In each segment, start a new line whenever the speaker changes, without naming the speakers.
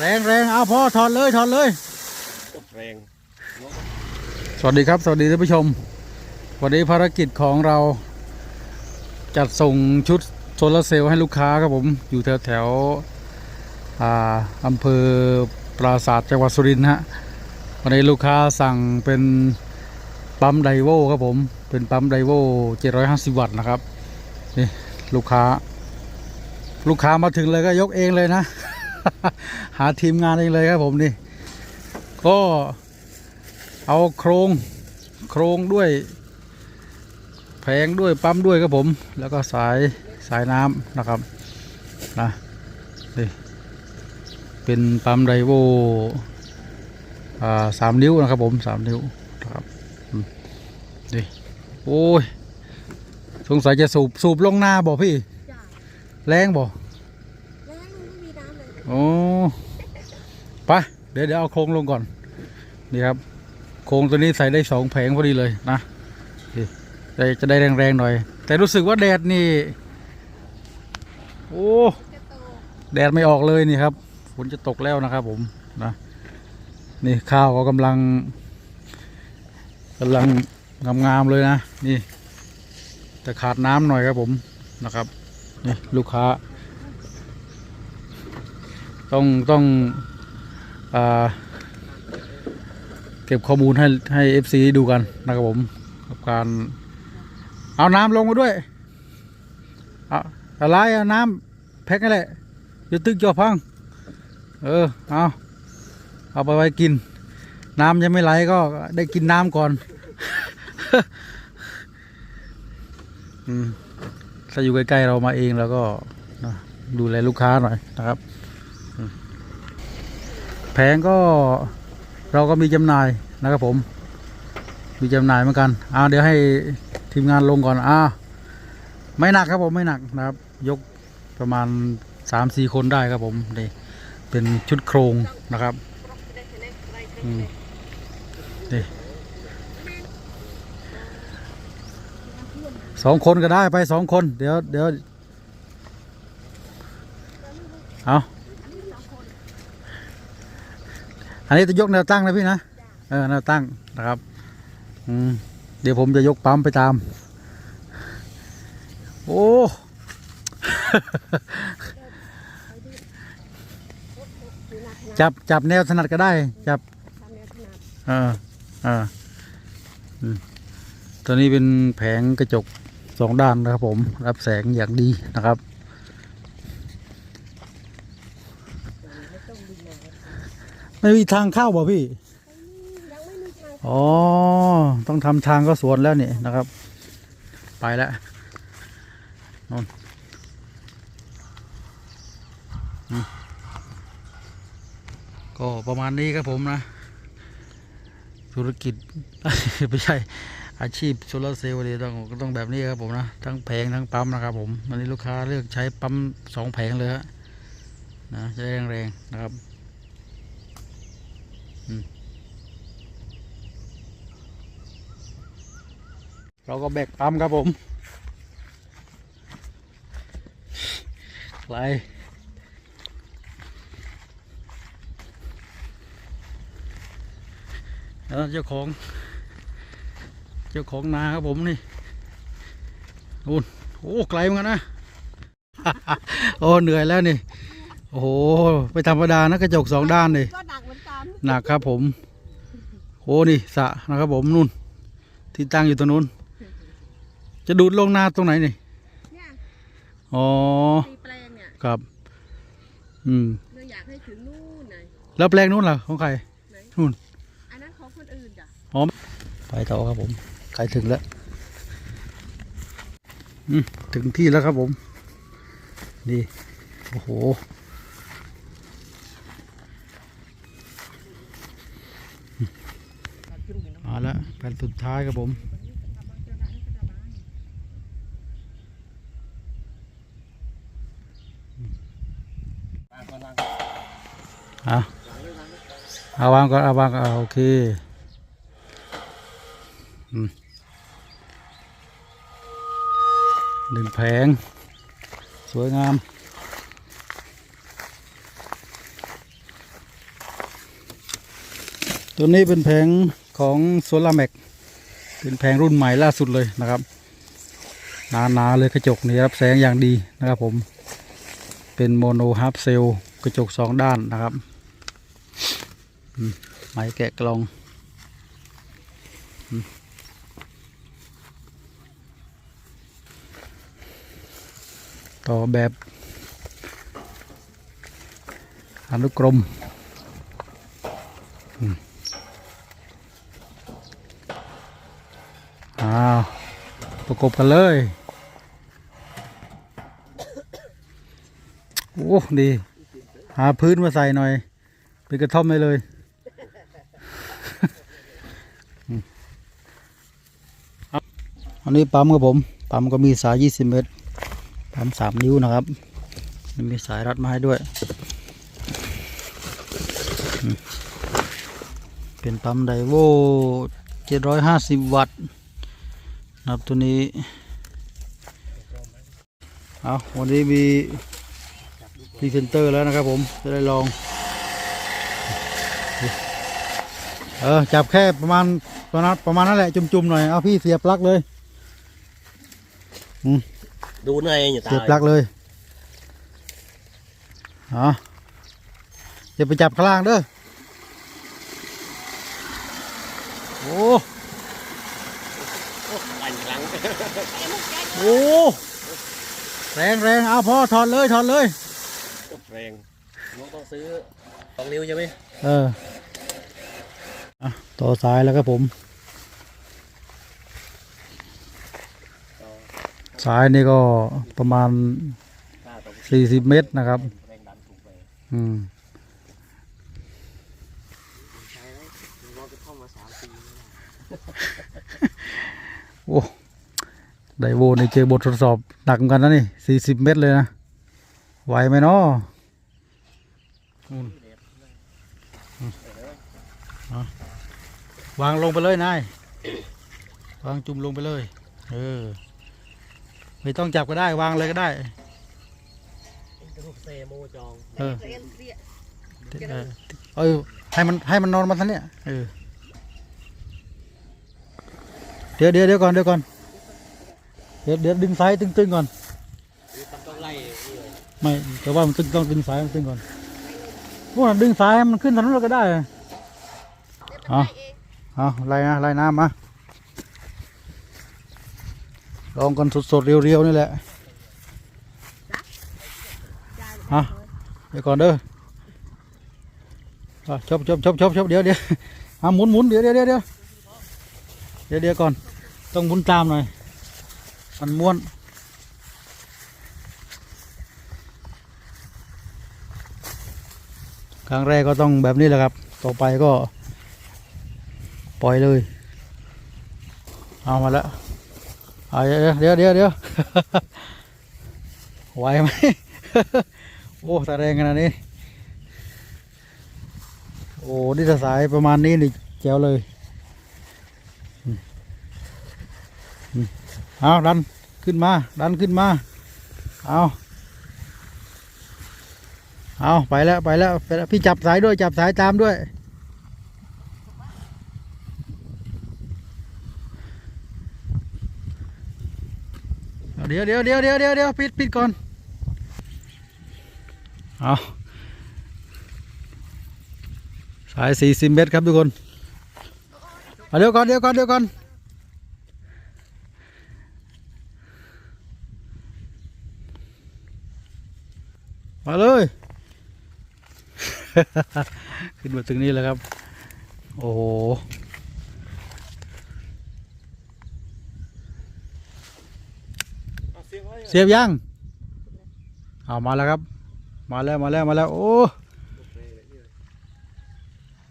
แรงแรงเอาพ่อถอดเลยถอดเลย
แรง
สวัสดีครับ สวัสดีท่านผู้ชม วันนี้ภารกิจของเรา จัดส่งชุดโซลาร์เซลล์ให้ลูกค้าครับผมอยู่แถวแถวๆอ่าอำเภอปราสาทจังหวัดสุรินทร์ฮะวันนี้ลูกค้าสั่งเป็นปั๊มไดโวครับผม เป็นปั๊มไดโว750 วัตต์นะครับนี่ลูกค้า ลูกค้ามาถึงเลยก็ยกเองเลยนะ หาทีมงานเองเลยครับผมนี่ ก็เอาโครงโครงด้วย แผงด้วยปั๊มด้วยครับผม แล้วก็สายสายน้ำนะครับนะนี่เป็นปั๊มไดโวอ่าสามนิ้วนะครับผมสามนิ้วนะครับอืมนี่โอ้ย สงสัยจะสูบสูบลงหน้าบ่พี่
จ้ะ
แรงบ่
แล้วลุงไม่มีน้ำเลย
โอ้ไปเดี๋ยวเดี๋ยวเอาโครงลงก่อนนี่ครับ โครงตัวนี้ใส่ได้สองแผงพอดีเลยนะจะจะได้แรงๆหน่อย แต่รู้สึกว่าแดดนี่ โอ้แดดไม่ออกเลยนี่ครับฝนจะตกแล้วนะครับ ผมนะนี่ข้าวก็กำลังกำลังงามๆเลยนะ นี่ แต่ขาดน้ำหน่อยครับผมนะครับ นี่ลูกค้า ต้องต้องอเก็บข้อมูลให้ให้ FC ดูกันนะครับผมกับการเอาน้ำลงมาด้วยเอาอะไรเอาน้ำแพ็คนั่นแหละอย่าตึกจอพัง เออเอาเอาไปไว้กิน น้ำยังไม่ไหลก็ได้กินน้ำก่อนอืมถ้าอยู่ใกล้ๆเรามาเองแล้วก็ดูแลลูกค้าหน่อยนะครับ แผงก็เราก็มีจำหน่ายนะครับผม มีจำหน่ายเหมือนกันอ่าเดี๋ยวให้ทีมงานลงก่อนอ่าไม่หนักครับผมไม่หนักนะครับ ยกประมาณสามสี่คนได้ครับผมนี่เป็นชุดโครงนะครับนี่สองคนก็ได้ไปสองคน เดี๋ยวเดี๋ยวเอา อันนี้จะยกแนวตั้งนะพี่นะเออแนวตั้งนะครับอืมเดี๋ยวผมจะยกปั๊มไปตาม โอ้ จับจับแนวถนัดก็ได้ จับ
ทำแนวขนาด
เออเอออืมตัวนี้เป็นแผงกระจกสองด้านนะครับผม รับแสงอย่างดีนะครับ ไม่มีทางเข้าบ่พี่
ยังไม่มีทาง
อ๋อ ต้องทำทางก็สวนแล้วนี่นะครับ ไปแล้วนนอืมก็ประมาณนี้ครับผมนะ ธุรกิจ ไม่ใช่อาชีพโซลาร์เซลล์นี่ต้องก็ต้องแบบนี้ครับผมนะ ทั้งแผงทั้งปั๊มนะครับผมวันนี้ลูกค้าเลือกใช้ปั๊มสองแผงเลยฮะนะจะได้แรงๆนะครับ เราก็แบกปั๊มครับผมไหลแล้วเจ้าของ เจ้าของนาครับผมนี่นู่นโอ้ไกลเหมือนกันนะโอ้เหนื่อยแล้วนี่ โอ้โหไม่ธรรมดานะกระจกสองด้านนี่
ก็หนักเหมือนกัน
หนักครับผมโอ้นี่สระนะครับผมนู่น ที่ตั้งอยู่ตรงนู้น จะดูดลงนาตรงไหนนี่
เนี่ย
อ๋อ
ตีแปลงเนี่ย
ครับ อืม
เราอยากให้ถึงนู่นไหน
แล้วแปลงนู้นล่ะของใคร
ไหน
นู่น
อันนั้นของคนอื่นจ้ะ
ไปต่อครับผมใกล้ถึงแล้วอืมถึงที่แล้วครับผมนี่โอ้โห มา แล้วแผ่นสุดท้ายครับผมอะเอาวางก่อนเอาวางก่อนอะโอเคอืมหนึ่งแผง สวยงามตัวนี้เป็นแผง ของโซลาร์แม็กเป็นแผงรุ่นใหม่ล่าสุดเลยนะครับหนาๆเลยกระจกนี่รับแสงอย่างดีนะครับผม เป็นโมโนฮาร์ปเซลกระจกสองด้านนะครับอืมไม้แกะกลองต่อแบบอนุกรมอืมอ้าว ประกบกันเลย โอ้ดี หาพื้นมาใส่หน่อย เป็นกระท่อมไปเลย อันนี้ปั๊มครับผม ปั๊มก็มีสาย 20 เมตร ปั๊ม 3 นิ้วนะครับ มีสายรัดมาให้ด้วย เป็นปั๊มไดโว750 วัตต์ ครับตัวนี้เอาวันนี้มีพรีเซนเตอร์แล้วนะครับผมจะได้ลองเออจับแค่ประมาณประมาณประมาณนั้นแหละจุ่มๆหน่อยเอาพี่เสียบปลั๊กเลย
ดูในอย่าตา
เสียบปลั๊กเลยเอาอย่าไปจับข้างล่างเด้อโอ้
อันครั้ง
โอ้แรงแรงเอาพ่อถอดเลยถอดเลย
แรงน้องต้องซื้อสองนิ้วใช่ไหม
เอออะต่อสายแล้วครับผม สายนี่ก็ประมาณ
ถ้าต้อง
40เมตรนะครับ
แรงดันถูกไป
อืม
ใช้แล้วน้องจะเข้ามาสามปี
โอ้ ไดโวนี่เจอบททดสอบหนักเหมือนกันนะนี่40เมตรเลยนะ ไหวไหมเนาะอืมอืมเอาวางลงไปเลยนายวางจุ่มลงไปเลย เออ ไม่ต้องจับก็ได้ วางเลยก็ได้
ลูกเซโมจอง
เออ
เรียนเรียน
เออเออให้มันให้มันนอนมาทันเนี่ยเออเดี๋ยวเดี๋ยวเดี๋ยวก่อนเดี๋ยวก่อน เดี๋ยวเดี๋ยวดึงสายตึงๆก่อน
ต้องไล่นี่เลย
ไม่แต่ว่ามันตึงต้องดึงสายมันตึงก่อนพวกนั้นดึงสายให้มันขึ้นถนนเราก็ได้เอาเอาไล่นะไล่น้ำมาลองกันสดๆเรียวๆนี่แหละเอาเดี๋ยวก่อนเด้อเอาชบชบชบชบชบเดี๋ยวเดี๋ยวเอาหมุนหมุนเดี๋ยวเดี๋ยวเดี๋ยวเดี๋ยวเดี๋ยวเดี๋ยวก่อน ต้องหมุนตามหน่อย มันม้วน ครั้งแรกก็ต้องแบบนี้แหละครับ ต่อไปก็ ปล่อยเลย เอามาแล้วเอาเดี๋ยวเดี๋ยวเดี๋ยวเดี๋ยวไหวไหมโอ้ตาแรงขนาดนี้ โอ้ นี่ถ้าสายประมาณนี้นี่แจ๋วเลยอืมอืม เอาดันขึ้นมา ดันขึ้นมา เอาเอาไปแล้วไปแล้วไปแล้ว พี่จับสายด้วยจับสายตามด้วย เดี๋ยวเดี๋ยวเดี๋ยวเดี๋ยวเดี๋ยวเดี๋ยวปิดปิดก่อน เอาสายสี่สิบเมตรครับทุกคนเอาเดี๋ยวก่อนเดี๋ยวก่อนเดี๋ยวก่อน มาเลย ขึ้นมาถึงนี่แล้วครับ โอ้โห
เสีย
บยังเอามาแล้วครับ มาแล้วมาแล้วมาแล้ว โอ้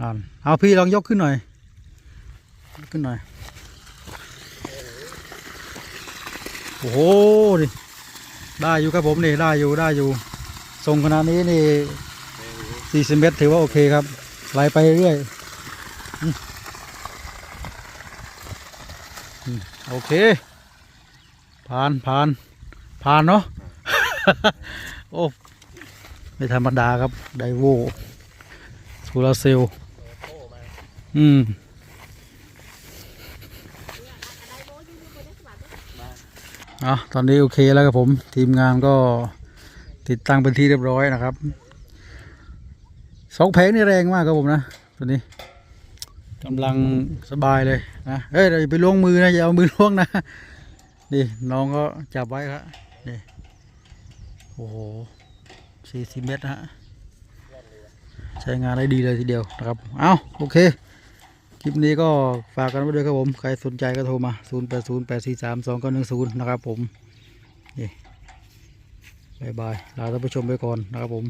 นั่นเอาพี่ลองยกขึ้นหน่อย ขึ้นหน่อย โอ้โหได้อยู่ครับผมนี่ได้อยู่ได้อยู่ ทรงขนาดนี้นี่สี่สิบเมตรถือว่าโอเคครับไหลไปเรื่อยโอเค ผ่านผ่านผ่านเนาะโอ้ไม่ธรรมดาครับ ไดโวโซลาเซลล์
อืม
อะตอนนี้โอเคแล้วครับผม ทีมงานก็ ติดตั้งเป็นที่เรียบร้อยนะครับสองแผงนี่แรงมากครับผมนะตัวนี้กำลังสบายเลยนะเฮ้ยเราอย่าไปล้วงมือนะอย่าเอามือล้วงนะนี่น้องก็จับไว้ครับนี่โอ้โหสี่สิบเมตรฮะใช้งานได้ดีเลยทีเดียวนะครับเอาโอเคคลิปนี้ก็ฝากกันไว้ด้วยครับผม ใครสนใจก็โทรมา 0 8 0 8 4 3 2 9 1 0 นะครับผมนี่ บายบายลาท่านผู้ชมไปก่อนนะครับผม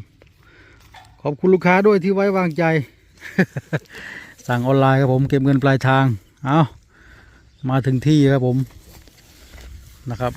ขอบคุณลูกค้าด้วยที่ไว้วางใจ สั่งออนไลน์ครับผมเก็บเงินปลายทาง เอามาถึงที่ครับผมนะครับ